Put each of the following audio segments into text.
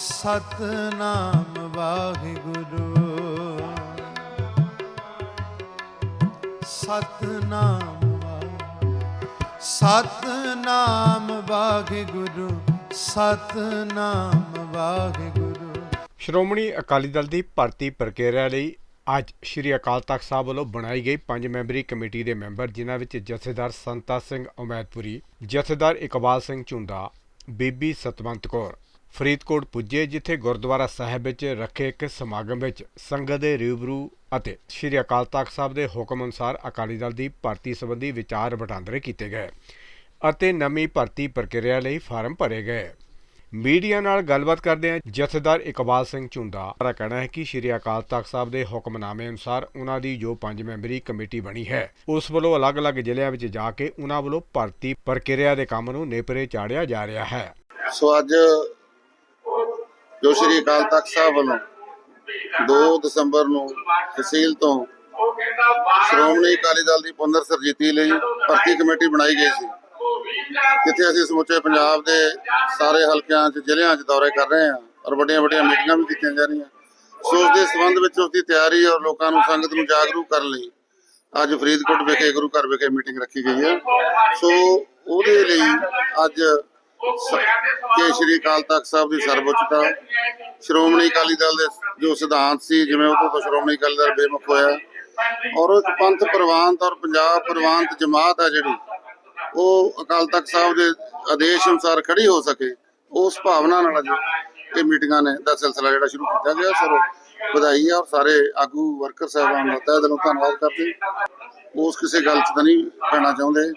ਸਤਨਾਮ ਵਾਹਿਗੁਰੂ। ਸਤਨਾਮ ਸਤਨਾਮ ਵਾਹਿਗੁਰੂ ਸਤਨਾਮ ਵਾਹਿਗੁਰੂ। ਸ਼੍ਰੋਮਣੀ ਅਕਾਲੀ ਦਲ ਦੀ ਭਰਤੀ ਪ੍ਰਕਿਰਿਆ ਲਈ ਅੱਜ ਸ਼੍ਰੀ ਅਕਾਲ ਤਖਤ ਸਾਹਿਬ ਵੱਲੋਂ ਬਣਾਈ ਗਈ ਪੰਜ ਮੈਂਬਰੀ ਕਮੇਟੀ ਦੇ ਮੈਂਬਰ, ਜਿਨ੍ਹਾਂ ਵਿੱਚ ਜਥੇਦਾਰ ਸੰਤਾ ਸਿੰਘ ਉਮੈਦਪੁਰੀ, ਜਥੇਦਾਰ ਇਕਬਾਲ ਸਿੰਘ ਝੁੰਦਾ ਬੀਬੀ ਸਤਵੰਤ ਕੌਰ ਫਰੀਦਕੋਟ ਪੁੱਜੇ, ਜਿੱਥੇ ਗੁਰਦੁਆਰਾ ਸਾਹਿਬ ਵਿੱਚ ਰੱਖੇ ਇੱਕ ਸਮਾਗਮ ਵਿੱਚ ਸੰਗਤ ਦੇ ਰੂਬਰੂ ਅਤੇ ਸ਼੍ਰੀ ਅਕਾਲ ਤਖਤ ਸਾਹਿਬ ਦੇ ਹੁਕਮ ਅਨੁਸਾਰ ਅਕਾਲੀ ਦਲ ਦੀ ਭਰਤੀ ਸੰਬੰਧੀ ਵਿਚਾਰ ਵਟਾਂਦਰੇ ਕੀਤੇ ਗਏ ਅਤੇ ਨਵੀਂ ਭਰਤੀ ਪ੍ਰਕਿਰਿਆ ਲਈ ਫਾਰਮ ਭਰੇ ਗਏ। ਮੀਡੀਆ ਨਾਲ ਗੱਲਬਾਤ ਕਰਦੇ ਆ ਜਥੇਦਾਰ ਇਕਬਾਲ ਸਿੰਘ ਝੁੰਦਾ ਦਾ ਕਹਿਣਾ ਹੈ ਕਿ ਸ਼੍ਰੀ ਅਕਾਲ ਤਖਤ ਸਾਹਿਬ ਦੇ ਹੁਕਮਨਾਮੇ ਅਨੁਸਾਰ ਉਹਨਾਂ ਦੀ ਜੋ ਪੰਜ ਮੈਂਬਰੀ ਕਮੇਟੀ ਬਣੀ ਹੈ, ਉਸ ਵੱਲੋਂ ਅਲੱਗ-ਅਲੱਗ ਜ਼ਿਲ੍ਹਿਆਂ ਵਿੱਚ ਜਾ ਕੇ ਉਹਨਾਂ ਵੱਲੋਂ ਭਰਤੀ ਪ੍ਰਕਿਰਿਆ ਦੇ ਕੰਮ ਨੂੰ ਨੇਪਰੇ ਚਾੜਿਆ ਜਾ ਰਿਹਾ ਹੈ। ਸੋ ਅੱਜ ਜੋ ਸ਼੍ਰੀ ਅਕਾਲ ਤਖਤ ਸਾਹਿਬ ਵੱਲੋਂ 2 ਦਸੰਬਰ ਨੂੰ ਤਹਿਸੀਲ ਤੋਂ ਸ਼੍ਰੋਮਣੀ ਅਕਾਲੀ ਦਲ ਦੀ ਪੁਨਰ ਸਰਜੀਤੀ ਲਈ ਭਰਤੀ ਕਮੇਟੀ ਬਣਾਈ ਗਈ ਸੀ। ਜਿੱਥੇ ਅਸੀਂ ਸਮੁੱਚੇ ਪੰਜਾਬ ਦੇ ਸਾਰੇ ਹਲਕਿਆਂ 'ਚ, ਜ਼ਿਲ੍ਹਿਆਂ 'ਚ ਦੌਰੇ ਕਰ ਰਹੇ ਹਾਂ ਔਰ ਵੱਡੀਆਂ ਵੱਡੀਆਂ ਮੀਟਿੰਗਾਂ ਵੀ ਕੀਤੀਆਂ ਜਾ ਰਹੀਆਂ। ਸੋ ਉਸ ਦੇ ਸੰਬੰਧ ਵਿੱਚ ਉਸ ਦੀ ਤਿਆਰੀ ਔਰ ਲੋਕਾਂ ਨੂੰ ਸੰਗਤ ਨੂੰ ਜਾਗਰੂਕ ਕਰਨ ਲਈ ਅੱਜ ਫਰੀਦਕੋਟ ਵਿਖੇ, ਗੁਰੂ ਘਰ ਵਿਖੇ ਮੀਟਿੰਗ ਰੱਖੀ ਗਈ ਹੈ। ਸੋ ਉਹਦੇ ਲਈ ਅੱਜ ਕਿ ਸ਼੍ਰੀ ਅਕਾਲ ਤਖਤ ਸਾਹਿਬ ਦੀ ਸਰਵਉੱਚਤਾ ਸ਼੍ਰੋਮਣੀ ਅਕਾਲੀ ਦਲ ਦੇ ਜੋ ਸਿਧਾਂਤ ਸੀ ਜਿਵੇਂ ਉਦੋਂ ਤੋਂ ਸ਼੍ਰੋਮਣੀ ਅਕਾਲੀ ਦਲ ਬੇਮੁਖ ਹੋਇਆ। ਔਰ ਇੱਕ ਪੰਥ ਪ੍ਰਵਾਨਤ ਔਰ ਪੰਜਾਬ ਪ੍ਰਵਾਨਤ ਜਮਾਤ ਹੈ ਜਿਹੜੀ ਉਹ ਅਕਾਲ ਤਖਤ ਸਾਹਿਬ ਦੇ ਆਦੇਸ਼ ਅਨੁਸਾਰ ਖੜੀ ਹੋ ਸਕੇ ਉਸ ਭਾਵਨਾ ਨਾਲ ਅੱਜ ਇਹ ਮੀਟਿੰਗਾਂ ਨੇ ਦਾ ਸਿਲਸਿਲਾ ਜਿਹੜਾ ਸ਼ੁਰੂ ਕੀਤਾ ਗਿਆ। ਸਰ ਵਧਾਈ ਆ ਔਰ ਸਾਰੇ ਆਗੂ ਵਰਕਰ ਸਾਹਿਬਾਨ ਦਾ ਤਹਿ ਦਿਲੋਂ ਧੰਨਵਾਦ ਕਰਦੇ। ਉਸ ਕਿਸੇ ਗੱਲ 'ਚ ਤਾਂ ਨਹੀਂ ਪੈਣਾ ਚਾਹੁੰਦੇ।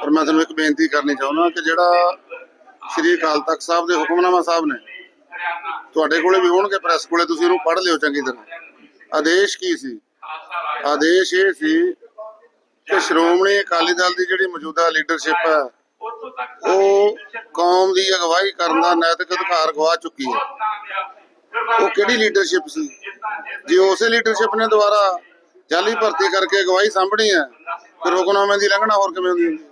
ਪਰ ਮੈਂ ਤੁਹਾਨੂੰ ਇੱਕ ਬੇਨਤੀ ਕਰਨੀ ਚਾਹੁੰਦਾ ਕਿ ਜਿਹੜਾ ਸ਼੍ਰੀ ਅਕਾਲ ਤਖਤ ਸਾਹਿਬ ਦੇ ਹੁਕਮਨਾਮਾ ਸਾਹਿਬ ਨੇ। ਤੁਹਾਡੇ ਕੋਲੇ ਵੀ ਹੋਣਗੇ ਪ੍ਰੈਸ ਕੋਲੇ, ਤੁਸੀਂ ਉਹਨੂੰ ਪੜ੍ਹ ਲਿਓ ਚੰਗੀ ਤਰ੍ਹਾਂ। ਆਦੇਸ਼ ਕੀ ਸੀ? ਆਦੇਸ਼ ਇਹ ਸੀ ਕਿ ਸ਼੍ਰੋਮਣੀ ਅਕਾਲੀ ਦਲ ਦੀ ਜਿਹੜੀ ਮੌਜੂਦਾ ਲੀਡਰਸ਼ਿਪ ਹੈ, ਉਹ ਕੌਮ ਦੀ ਅਗਵਾਈ ਕਰਨ ਦਾ ਨੈਤਿਕ ਅਧਿਕਾਰ ਗਵਾ ਚੁੱਕੀ ਹੈ। ਉਹ ਕਿਹੜੀ ਲੀਡਰਸ਼ਿਪ ਸੀ? ਜੇ ਉਸੇ ਲੀਡਰਸ਼ਿਪ ਨੇ ਦੁਬਾਰਾ ਜਾਲੀ ਭਰਤੀ ਕਰਕੇ ਅਗਵਾਈ ਸਾਂਭਣੀ ਹੈ, ਫਿਰ ਹੁਕਮਨਾਮੇ ਦੀ ਲੰਘਣਾ ਹੋਰ ਕਿਵੇਂ ਹੁੰਦੀ ਹੁੰਦੀ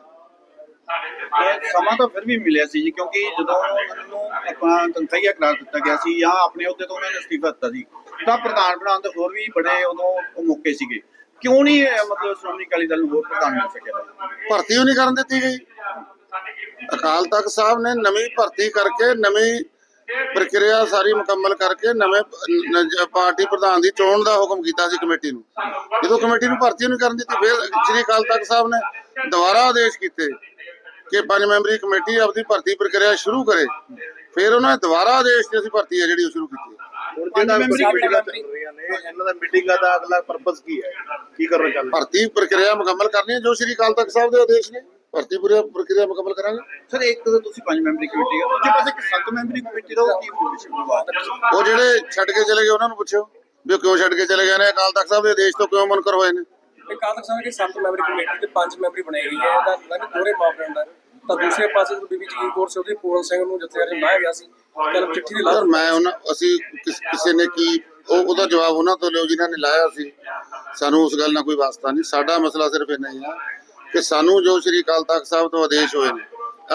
ਸਮਾਂ ਤਾਂ ਫਿਰ ਵੀ ਮਿਲਿਆ ਸੀ ਜੀ, ਕਿਉਂਕਿ ਜਦੋਂ ਉਹਨਾਂ ਨੂੰ ਆਪਾਂ ਤਨਖਾਹੀਆ ਕਰਾਰ ਦਿੱਤਾ ਗਿਆ ਸੀ ਜਾਂ ਆਪਣੇ ਅਹੁਦੇ ਤੋਂ ਉਹਨਾਂ ਨੇ ਅਸਤੀਫਾ ਦਿੱਤਾ ਸੀ, ਤਾਂ ਪ੍ਰਧਾਨ ਬਣਾਉਣ ਦੇ ਹੋਰ ਵੀ ਬੜੇ ਉਦੋਂ ਮੌਕੇ ਸੀਗੇ। ਕਿਉਂ ਨਹੀਂ ਮਤਲਬ ਸ਼੍ਰੋਮਣੀ ਅਕਾਲੀ ਦਲ ਨੂੰ ਹੋਰ ਪ੍ਰਧਾਨ ਮਿਲ ਸਕਿਆ? ਭਰਤੀ ਨਹੀਂ ਕਰਨ ਦਿੱਤੀ ਗਈ। ਅਕਾਲ ਤਖਤ ਸਾਹਿਬ ਨੇ ਨਵੀਂ ਭਰਤੀ ਕਰਕੇ ਨਵੀਂ ਪ੍ਰਕਿਰਿਆ ਸਾਰੀ ਮੁਕੰਮਲ ਕਰਕੇ ਨਵੇਂ ਪਾਰਟੀ ਪ੍ਰਧਾਨ ਦੀ ਚੋਣ ਦਾ ਹੁਕਮ ਕੀਤਾ ਸੀ ਕਮੇਟੀ ਨੂੰ। ਜਦੋਂ ਕਮੇਟੀ ਨੂੰ ਭਰਤੀ ਨਹੀਂ ਕਰਨ ਦਿੱਤੀ, ਫਿਰ ਸ੍ਰੀ ਅਕਾਲ ਤਖਤ ਸਾਹਿਬ ਨੇ ਦੁਬਾਰਾ ਆਦੇਸ਼ ਕੀਤੇ। ਕਿ ਪੰਜ ਮੈਂਬਰੀ ਕਮੇਟੀ ਆਪਦੀ ਭਰਤੀ ਪ੍ਰਕਿਰਿਆ ਸ਼ੁਰੂ ਕਰੇ। ਫਿਰ ਉਹਨਾਂ ਨੇ ਦੁਬਾਰਾ ਆਦੇਸ਼ ਤੇ ਅਸੀਂ ਭਰਤੀ ਹੈ ਜਿਹੜੀ ਉਹ ਸ਼ੁਰੂ ਕੀਤੀ ਹੁਣ ਮੈਂਬਰੀ ਮੀਟਿੰਗਾਂ ਚੱਲ ਰਹੀਆਂ ਨੇ ਇਹਨਾਂ ਦਾ ਮੀਟਿੰਗਾਂ ਦਾ ਅਗਲਾ ਪਰਪਸ ਕੀ ਹੈ? ਕੀ ਕਰਨਾ ਚਾਹੁੰਦੇ ਭਰਤੀ ਪ੍ਰਕਿਰਿਆ ਮੁਕੰਮਲ ਕਰਨੀ ਹੈ ਜੋ ਸ੍ਰੀ ਅਕਾਲ ਤਖਤ ਸਾਹਿਬ ਦੇ ਆਦੇਸ਼ ਨੇ। ਭਰਤੀ ਪੂਰੀ ਪ੍ਰਕਿਰਿਆ ਮੁਕੰਮਲ ਕਰਾਂਗੇ। ਸਰ ਇੱਕ ਤਾਂ ਤੁਸੀਂ ਪੰਜ ਮੈਂਬਰੀ ਕਮੇਟੀ ਹੈ। ਦੂਜੇ ਪਾਸੇ ਇੱਕ ਸੱਤ ਮੈਂਬਰੀ ਕਮੇਟੀ ਦਾ ਉਹ ਕੀ ਭੂਮਿਕਾ ਉਹ ਜਿਹੜੇ ਛੱਡ ਕੇ ਚਲੇ ਗਏ ਉਹਨਾਂ ਨੂੰ ਪੁੱਛਿਓ ਵੀ ਉਹ ਕਿਉਂ ਛੱਡ ਕੇ ਚਲੇ ਗਏ ਨੇ? ਅਕਾਲ ਤਖਤ ਸਾਹਿਬ ਦੇ ਆਦੇਸ਼ ਤੋਂ ਕਿਉਂ ਮੁਨਕਰ ਹੋਏ ਨੇ? ਇਹ ਕਾਲ ਤੱਕ ਸਮੇਂ ਕਿ ਸੱਤ ਮੈਂਬਰੀ ਕਮੇਟੀ ਤੇ ਪੰਜ ਮੈਂਬਰੀ ਬਣਾਈ ਗਈ ਹੈ। ਇਹਦਾ ਲੱਗ ਦੋਰੇ ਮਾਪਦੰਡ ਹੈ ਤਾਂ ਦੂਸਰੇ ਪਾਸੇ ਜਦੋਂ ਬੀਬੀ ਜਗੀਰ ਕੌਰ ਸੀ ਉਹਦੀ ਪੂਰਨ ਸਿੰਘ ਨੂੰ ਜਥੇਦਾਰ ਬਣਾਇਆ ਗਿਆ ਸੀ ਕੱਲ ਚਿੱਠੀ ਦੀ ਲਾਹ ਮੈਂ ਉਹਨਾਂ ਅਸੀਂ ਕਿਸ- ਨੇ ਕੀ ਉਹ ਉਹਦਾ ਜਵਾਬ ਉਹਨਾਂ ਤੋਂ ਲਿਓ ਜਿਨ੍ਹਾਂ ਨੇ ਲਾਇਆ ਸੀ। ਸਾਨੂੰ ਉਸ ਗੱਲ ਨਾਲ ਕੋਈ ਵਾਸਤਾ ਨਹੀਂ। ਸਾਡਾ ਮਸਲਾ ਸਿਰਫ ਇੰਨਾ ਹੀ ਆ ਕਿ ਸਾਨੂੰ ਜੋ ਸ੍ਰੀ ਅਕਾਲ ਤਖਤ ਸਾਹਿਬ ਤੋਂ ਆਦੇਸ਼ ਹੋਏ ਨੇ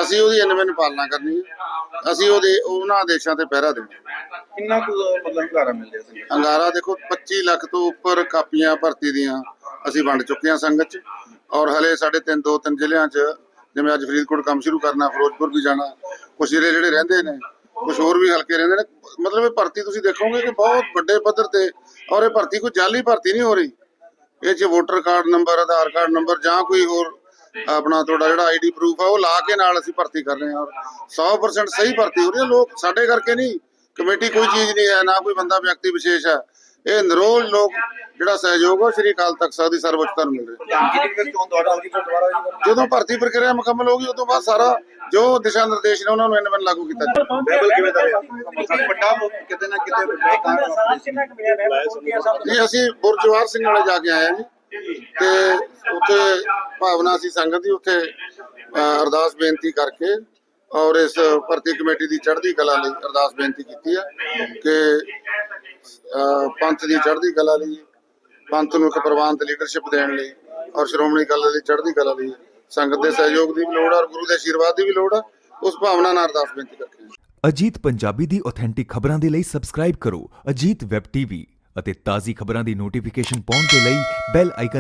ਅਸੀਂ ਉਹਦੀ ਅਨਵਨ ਪਾਲਣਾ ਕਰਨੀ ਹੈ ਅਸੀਂ ਉਹਦੇ ਉਹਨਾਂ ਆਦੇਸ਼ਾਂ ਤੇ ਪਹਿਰਾ ਦੇਣਾ। ਕਿੰਨਾ ਕੁ ਮਤਲਬ ਹੰਗਾਰਾ ਮਿਲ ਰਿਹਾ ਸੀ? ਅੰਗਾਰਾ ਦੇਖੋ 25 ਲੱਖ ਤੋਂ ਉੱਪਰ ਕਾਪੀਆਂ ਭਰਤੀ ਦੀਆਂ ਅਸੀਂ ਵੰਡ ਚੁੱਕੇ ਹਾਂ ਸੰਗਤ ਚ। ਔਰ ਹਲੇ ਸਾਡੇ ਤਿੰਨ ਦੋ ਤਿੰਨ ਜ਼ਿਲ੍ਹਿਆਂ ਚ ਜਿਵੇਂ ਅੱਜ ਫਰੀਦਕੋਟ ਕੰਮ ਸ਼ੁਰੂ ਕਰਨਾ, ਫਿਰੋਜ਼ਪੁਰ ਵੀ ਜਾਣਾ ਕੁਝ ਜ਼ਿਲ੍ਹੇ ਜਿਹੜੇ ਰਹਿੰਦੇ ਨੇ ਕੁਝ ਹੋਰ ਵੀ ਹਲਕੇ ਰਹਿੰਦੇ ਨੇ, ਮਤਲਬ ਇਹ ਭਰਤੀ ਤੁਸੀਂ ਦੇਖੋਗੇ ਕਿ ਬਹੁਤ ਵੱਡੇ ਪੱਧਰ ਤੇ, ਔਰ ਇਹ ਭਰਤੀ ਕੋਈ ਜਾਲੀ ਭਰਤੀ ਨਹੀਂ ਹੋ ਰਹੀ। ਇਹ ਚ voter card number Aadhaar card number ਜਾਂ ਕੋਈ ਹੋਰ ਆਪਣਾ ਤੁਹਾਡਾ ਜਿਹੜਾ ਆਈਡੀ ਪ੍ਰੂਫ ਆ, ਉਹ ਲਾ ਕੇ ਨਾਲ ਅਸੀਂ ਭਰਤੀ ਕਰ ਰਹੇ ਹਾਂ। ਔਰ 100% ਸਹੀ ਭਰਤੀ ਹੋ ਰਹੀ ਹੈ। ਲੋਕ ਸਾਡੇ ਕਰਕੇ ਨਹੀਂ, ਕਮੇਟੀ ਕੋਈ ਚੀਜ਼ ਨਹੀਂ ਹੈ, ਨਾ ਕੋਈ ਬੰਦਾ ਵਿਅਕਤੀ ਵਿਸ਼ੇਸ਼ ਹੈ। ਇਹ ਨਿਰੋਲ ਲੋਕ ਜਿਹੜਾ ਸਹਿਯੋਗ ਆ ਸ਼੍ਰੀ ਅਕਾਲ ਤਖਤ ਸਾਹਿਬ ਦੀ ਸਰਵਉੱਚਤਾ ਨੂੰ ਮਿਲ ਰਿਹਾ। ਜਦੋਂ ਭਰਤੀ ਪ੍ਰਕਿਰਿਆ ਮੁਕੰਮਲ ਹੋ ਗਈ ਉਦੋਂ ਬਾਅਦ ਸਾਰਾ ਜੋ ਦਿਸ਼ਾ ਨਿਰਦੇਸ਼ ਨੇ ਉਹਨਾਂ ਨੂੰ ਇਹਨਾਂ ਲਾਗੂ ਕੀਤਾ ਜਾਵੇ ਬਿਲਕੁਲ ਕਿਵੇਂ ਦਾ ਰਿਹਾ? ਵੱਡਾ ਕਿਤੇ ਨਾ ਕਿਤੇ ਵੱਡਾ ਕਾਰਨ ਜੀ ਅਸੀਂ ਬੁਰਜਵਾਰ ਸਿੰਘ ਵਾਲੇ ਜਾ ਕੇ ਆਏ ਹਾਂ ਜੀ। ਤੇ ਉੱਥੇ ਭਾਵਨਾ ਸੀ ਸੰਗਤ ਦੀ ਉੱਥੇ ਅਰਦਾਸ ਬੇਨਤੀ ਕਰਕੇ ਔਰ ਇਸ ਭਰਤੀ ਕਮੇਟੀ ਦੀ ਚੜ੍ਹਦੀ ਕਲਾ ਲਈ ਅਰਦਾਸ ਬੇਨਤੀ ਕੀਤੀ ਹੈ ਕਿ ਪੰਥ ਦੀ ਚੜ੍ਹਦੀ ਕਲਾ ਲਈ, ਪੰਥ ਨੂੰ ਇੱਕ ਪ੍ਰਵਾਨਤ ਲੀਡਰਸ਼ਿਪ ਦੇਣ ਲਈ ਔਰ ਸ਼੍ਰੋਮਣੀ ਕਲਾ ਦੀ ਚੜ੍ਹਦੀ ਕਲਾ ਲਈ ਸੰਗਤ ਦੇ ਸਹਿਯੋਗ ਦੀ ਵੀ ਲੋੜ ਔਰ ਗੁਰੂ ਦੇ ਆਸ਼ੀਰਵਾਦ ਦੀ ਵੀ ਲੋੜ ਹੈ ਉਸ ਭਾਵਨਾ ਨਾਲ ਅਰਦਾਸ ਬੇਨਤੀ ਕਰਕੇ ਹਾਂ। ਅਜੀਤ ਪੰਜਾਬੀ ਦੀ ਆਥੈਂਟਿਕ ਖਬਰਾਂ ਦੇ ਲਈ ਸਬਸਕ੍ਰਾਈਬ ਕਰੋ ਅਜੀਤ ਵੈਬ ਟੀਵੀ ਅਤੇ ਤਾਜ਼ੀ ਖਬਰਾਂ ਦੀ ਨੋਟੀਫਿਕੇਸ਼ਨ ਪਾਉਣ ਦੇ ਲਈ ਬੈਲ ਆਈਕਨ